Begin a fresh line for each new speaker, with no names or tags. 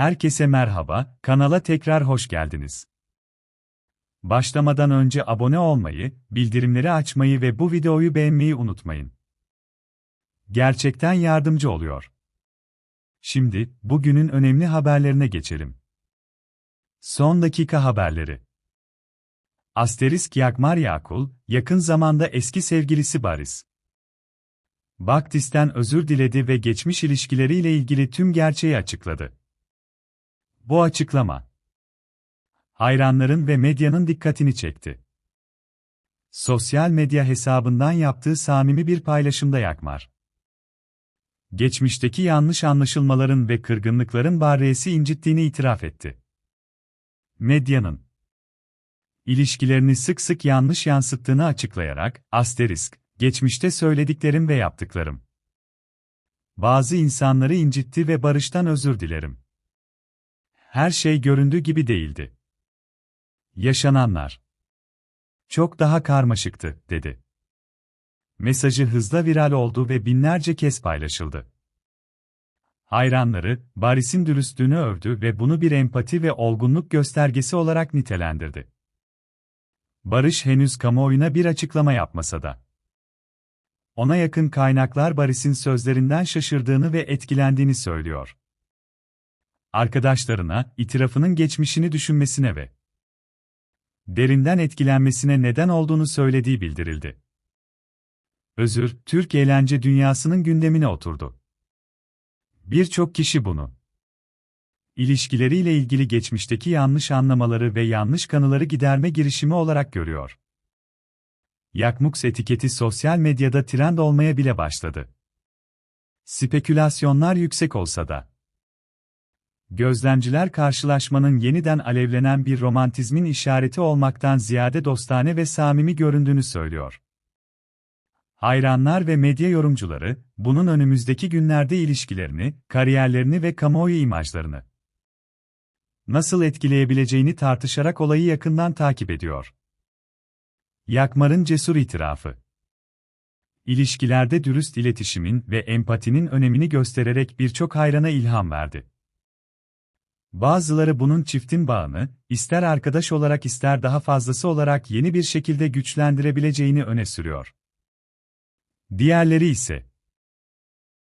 Herkese merhaba, kanala tekrar hoş geldiniz. Başlamadan önce abone olmayı, bildirimleri açmayı ve bu videoyu beğenmeyi unutmayın. Gerçekten yardımcı oluyor. Şimdi, bugünün önemli haberlerine geçelim. Son dakika haberleri. Asterisk Yakmar Yakul, yakın zamanda eski sevgilisi Baris. Baktis'ten özür diledi ve geçmiş ilişkileriyle ilgili tüm gerçeği açıkladı. Bu açıklama hayranların ve medyanın dikkatini çekti. Sosyal medya hesabından yaptığı samimi bir paylaşımda Yakmar. Geçmişteki yanlış anlaşılmaların ve kırgınlıkların Barres'i incittiğini itiraf etti. Medyanın ilişkilerini sık sık yanlış yansıttığını açıklayarak, asterisk, geçmişte söylediklerim ve yaptıklarım. Bazı insanları incitti ve barıştan özür dilerim. Her şey göründüğü gibi değildi. Yaşananlar çok daha karmaşıktı, dedi. Mesajı hızla viral oldu ve binlerce kez paylaşıldı. Hayranları, Baris'in dürüstlüğünü övdü ve bunu bir empati ve olgunluk göstergesi olarak nitelendirdi. Barış henüz kamuoyuna bir açıklama yapmasa da. Ona yakın kaynaklar Baris'in sözlerinden şaşırdığını ve etkilendiğini söylüyor. Arkadaşlarına, itirafının geçmişini düşünmesine ve derinden etkilenmesine neden olduğunu söylediği bildirildi. Özür, Türk eğlence dünyasının gündemine oturdu. Birçok kişi bunu ilişkileriyle ilgili geçmişteki yanlış anlamaları ve yanlış kanıları giderme girişimi olarak görüyor. Yakmux etiketi sosyal medyada trend olmaya bile başladı. Spekülasyonlar yüksek olsa da Gözlemciler karşılaşmanın yeniden alevlenen bir romantizmin işareti olmaktan ziyade dostane ve samimi göründüğünü söylüyor. Hayranlar ve medya yorumcuları, bunun önümüzdeki günlerde ilişkilerini, kariyerlerini ve kamuoyu imajlarını nasıl etkileyebileceğini tartışarak olayı yakından takip ediyor. Yakmar'ın cesur itirafı İlişkilerde dürüst iletişimin ve empatinin önemini göstererek birçok hayrana ilham verdi. Bazıları bunun çiftin bağını, ister arkadaş olarak ister daha fazlası olarak yeni bir şekilde güçlendirebileceğini öne sürüyor. Diğerleri ise,